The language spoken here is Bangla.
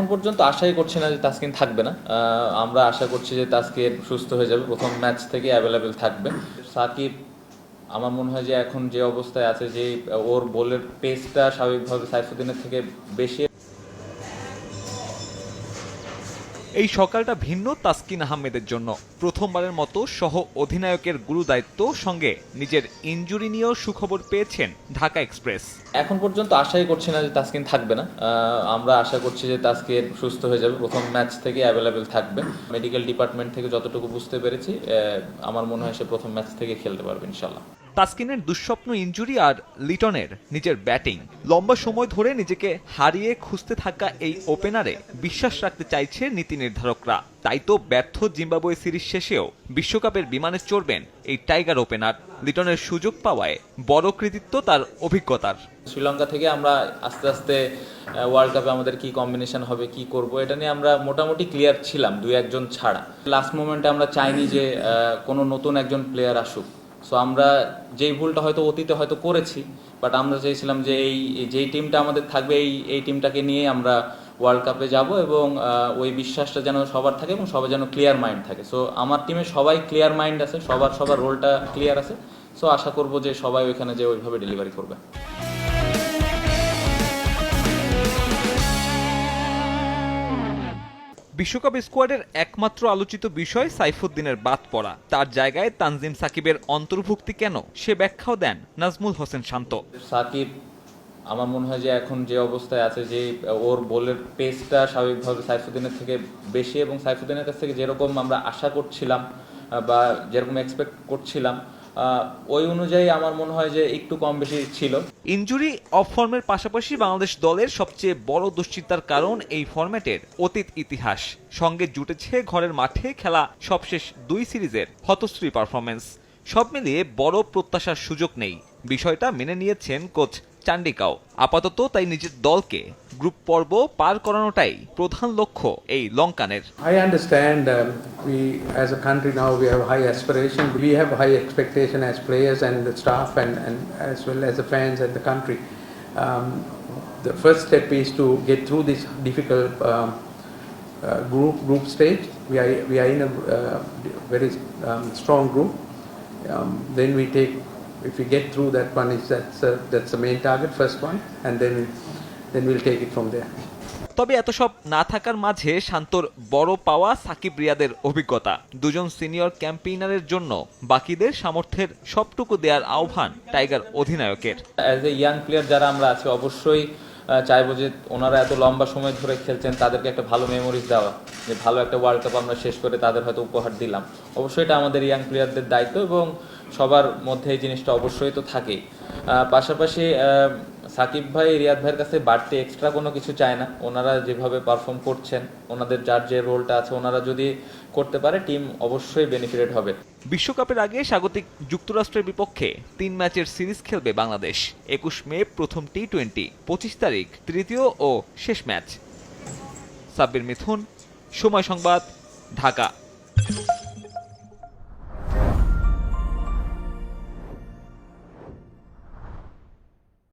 এখন পর্যন্ত আশাই করছি না যে তাসকিন থাকবে না। আমরা আশা করছি যে তাসকিন সুস্থ হয়ে যাবে। প্রথম ম্যাচ থেকে অ্যাভেলেবেল থাকবে। সাকিব, আমার মনে হয় যে এখন যে অবস্থায় আছে, যে ওর বলের পেসটা স্বাভাবিকভাবে সাইফুদ্দিনের থেকে বেশি এই সকালটা ভিন্ন তাসকিন আহমেদের জন্য। প্রথমবারের মতো সহ অধিনায়কের গুরু দায়িত্ব সঙ্গে নিজের ইনজুরি নিয়েও সুখবর পেয়েছেন ঢাকা এক্সপ্রেস। এখন পর্যন্ত আশাই করছি না যে তাসকিন থাকবে না। আমরা আশা করছি যে তাসকিন সুস্থ হয়ে যাবে। প্রথম ম্যাচ থেকে অ্যাভেলেবেল থাকবে। মেডিকেল ডিপার্টমেন্ট থেকে যতটুকু বুঝতে পেরেছি আমার মনে হয় সে প্রথম ম্যাচ থেকে খেলতে পারবে ইনশাল্লাহ তাসকিনের দুঃস্বপ্ন ইনজুরি আর লিটনের নিজের ব্যাটিং। লম্বা সময় ধরে নিজেকে হারিয়ে খুঁজতে থাকা এই ওপেনারে বিশ্বাস রাখতে চাইছে নীতি নির্ধারকরা। তাই তো ব্যর্থ জিম্বাবুয়ে সিরিজ শেষেও বিশ্বকাপের বিমানে চড়বেন এই টাইগার ওপেনার। লিটনের সুযোগ পাওয়ায় বড় কৃতিত্ব তার অভিজ্ঞতার। শ্রীলঙ্কা থেকে আমরা আস্তে আস্তে ওয়ার্ল্ড কাপে আমাদের কি কম্বিনেশন হবে, কি করব, এটা নিয়ে আমরা মোটামুটি ক্লিয়ার ছিলাম, দুই একজন ছাড়া। লাস্ট মোমেন্টে আমরা চাইনি যে কোনো নতুন একজন প্লেয়ার আসুক। সো আমরা যেই ভুলটা হয়তো অতীতে হয়তো করেছি বাট আমরা চেয়েছিলাম যে এই, যেই টিমটা আমাদের থাকবে, এই এই টিমটাকে নিয়ে আমরা ওয়ার্ল্ড কাপে যাব এবং ওই বিশ্বাসটা যেন সবার থাকে এবং সবার যেন ক্লিয়ার মাইন্ড থাকে। সো আমার টিমে সবাই ক্লিয়ার মাইন্ড আছে, সবার সবার রোলটা ক্লিয়ার আছে। সো আশা করব যে সবাই ওইখানে যে ওইভাবে ডেলিভারি করবে। বিশ্বকাপ স্কোয়াডের একমাত্র আলোচিত বিষয় সাইফুদ্দিনের বাদ পড়া। তার জায়গায় তানজিম সাকিবের অন্তর্ভুক্তি কেন? সে ব্যাখ্যাও দেন নাজমুল হোসেন শান্ত। সাকিব, আমার মনে হয় যে এখন যে অবস্থায় আছে, যে ওর বোলের পেসটা স্বাভাবিকভাবে সাইফুদ্দিনের থেকে বেশি এবং সাইফুদ্দিনের কাছ থেকে যেরকম আমরা আশা করছিলাম, বা যেরকম এক্সপেক্ট করছিলাম ওই অনুযায়ী আমার মনে হয় যে একটু কম বেশি ছিল। ইনজুরি অফ ফর্মের পাশাপাশি বাংলাদেশ দলের সবচেয়ে বড় দুশ্চিন্তার কারণ এই ফর্ম্যাটের অতীত ইতিহাস। সঙ্গে জুটেছে ঘরের মাঠে খেলা সবশেষ দুই সিরিজের হতশ্রী পারফরমেন্স সব মিলিয়ে বড় প্রত্যাশার সুযোগ নেই। বিষয়টা মেনে নিয়েছেন কোচ চান্ডিকাও। আপাতত তাই নিজের দলকে গ্রুপ পর্ব পার করানোটাই প্রধান লক্ষ্য এই লঙ্কানের। I understand we as a country now we have high aspiration we have high expectation as players and staff and and as well as a fans and country the first step is to get group group stage we I we group then if we get through that one, is that's, uh, that's the main target, first one, and then, then we'll take it from there. তবে এত সব না থাকার মাঝে শান্তর বড় পাওয়া সাকিব রিয়াদের অভিজ্ঞতা। দুজন সিনিয়র ক্যাম্পেইনারের জন্য বাকিদের সামর্থ্যের সবটুকু দেওয়ার আহ্বান টাইগার অধিনায়কের। অ্যাজ এ ইয়াং প্লেয়ার যারা আমরা আছি অবশ্যই চাইব যে ওনারা এত লম্বা সময় ধরে খেলছেন তাদেরকে একটা ভালো মেমোরিজ দেওয়া। যে ভালো একটা ওয়ার্ল্ড কাপ আমরা শেষ করে তাদের হয়তো উপহার দিলাম। অবশ্যই এটা আমাদের ইয়াং প্লেয়ারদের দায়িত্ব এবং সবার মধ্যে এই জিনিসটা অবশ্যই তো থাকেই পাশাপাশি সাকিব ভাই, রিয়াদ ভাইয়ের কাছে বাড়তি এক্সট্রা কোনো কিছু চায় না। ওনারা যেভাবে পারফর্ম করছেন, ওনাদের যার যে রোলটা আছে, ওনারা যদি করতে পারে টিম অবশ্যই বেনিফিটেড হবে। বিশ্বকাপের আগে স্বাগতিক যুক্তরাষ্ট্রের বিপক্ষে তিন ম্যাচের সিরিজ খেলবে বাংলাদেশ। একুশ মে প্রথম টি টোয়েন্টি পঁচিশ তারিখ তৃতীয় ও শেষ ম্যাচ। সাব্বির মিথুন, সময় সংবাদ, ঢাকা।